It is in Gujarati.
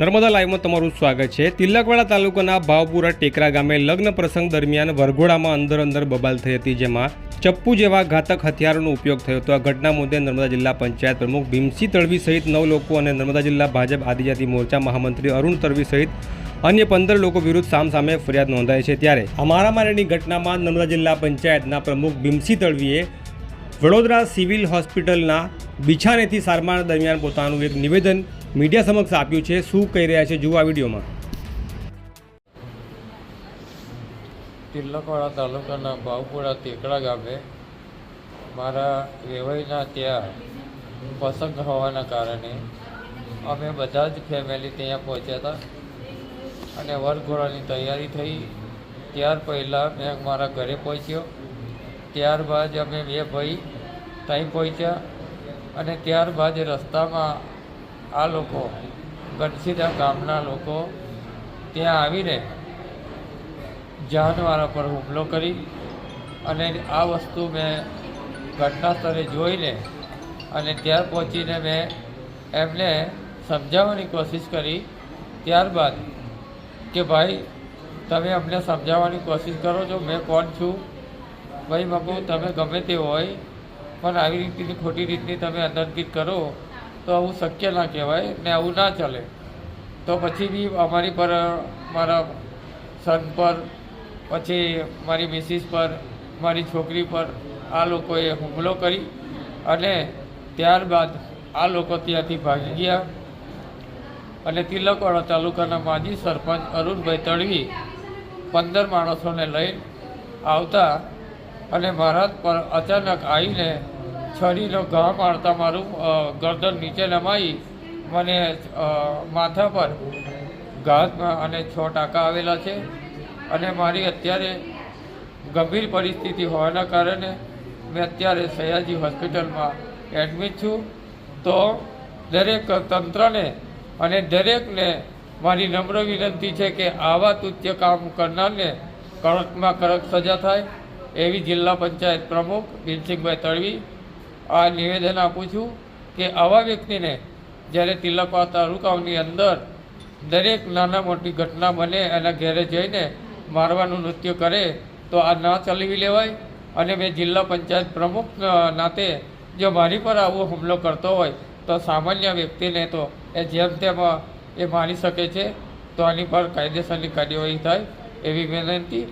નર્મદા લાઈવમાં તમારું સ્વાગત છે. તિલકવાડા તાલુકાના ભાવપુરા ટેકરા ગામે લગ્ન પ્રસંગ દરમિયાન વરઘોડામાં અંદર અંદર બબાલ થઈ હતી, જેમાં ચપ્પુ જેવા ઘાતક હથિયારોનો ઉપયોગ થયો હતો. આ ઘટના મુદ્દે નર્મદા જિલ્લા પંચાયત પ્રમુખ ભીમસિંહ તળવી સહિત નવ લોકો અને નર્મદા જિલ્લા ભાજપ આદિજાતિ મોરચા મહામંત્રી અરુણ તળવી સહિત અન્ય પંદર લોકો વિરુદ્ધ સામસામે ફરિયાદ નોંધાઈ છે. ત્યારે આ મારામારીની ઘટનામાં નર્મદા જિલ્લા પંચાયતના પ્રમુખ ભીમસિંહ તળવીએ વડોદરા સિવિલ હોસ્પિટલના બિછાનેથી સારવાર દરમિયાન પોતાનું એક નિવેદન મીડિયા સમક્ષ આપ્યું છે. શું કહી રહ્યા છે? જુઓ આ વિડીયોમાં. તિલકવાડા તાલુકાના ભાવપુરા તેકડા ગામે મારા વેવાઈના ત્યાં પસંદ હોવાના કારણે અમે બધા જ ફેમિલી ત્યાં પહોંચ્યા હતા અને વરઘોડાની તૈયારી થઈ. ત્યાર પહેલાં મેં મારા ઘરે પહોંચ્યો. ત્યારબાદ અમે બે ભાઈ ત્યાં પહોંચ્યા અને ત્યારબાદ રસ્તામાં આ લોકો ગણસીદા ગામના લોકો ત્યાં આવીને જાનવાળા પર હુમલો કરી અને આ વસ્તુ મેં ઘટના સ્થળે જોઈને અને ત્યાં પહોંચીને મેં એમને સમજાવવાની કોશિશ કરી ત્યારબાદ કે ભાઈ, તમે અમને સમજાવવાની કોશિશ કરો છો, મેં કોણ છું? ભાઈ, બાપુ, તમે ગમે તે હોય, પણ આવી રીતની ખોટી રીતની તમે અંદરગીત કરો. તો આવું શક્ય ના કહેવાય ને આવું ના ચાલે. તો પછી બી અમારી પર, મારા સન પર, પછી મારી મિસિસ પર, મારી છોકરી પર આ લોકોએ હુમલો કરી અને ત્યારબાદ આ લોકો ત્યાંથી ભાગી ગયા અને તિલકવાડા તાલુકાના માજી સરપંચ અરુણભાઈ તળવી પંદર માણસોને લઈ આવતા અને મારા પર અચાનક આવીને છરીનો ઘા મારતા મારું ગરદન નીચે નમાઈ, મને માથા પર ઘાતમાં અને છ ટાંકા આવેલા છે. અને મારી અત્યારે ગંભીર પરિસ્થિતિ હોવાના કારણે મેં અત્યારે સયાજી હોસ્પિટલમાં એડમિટ છું. તો દરેક તંત્રને અને દરેકને મારી નમ્ર વિનંતી છે કે આવા તુચ્ય કામ કરનારને કડકમાં કડક સજા થાય. એવી જિલ્લા પંચાયત પ્રમુખ ભીમસિંહભાઈ તળવી આ નિવેદન આપું છું કે આવા વ્યક્તિને જ્યારે તિલકવા તાલુકાઓની અંદર દરેક નાના મોટી ઘટના બને એના ઘેરે જઈને મારવાનું નૃત્ય કરે, તો આ ના ચલાવી લેવાય. અને મેં જિલ્લા પંચાયત પ્રમુખ નાતે જો મારી પર આવો હુમલો કરતો હોય, તો સામાન્ય વ્યક્તિને તો એ જેમ તેમ એ મારી શકે છે. તો આની પર કાયદેસરની કાર્યવાહી થાય એવી વિનંતી.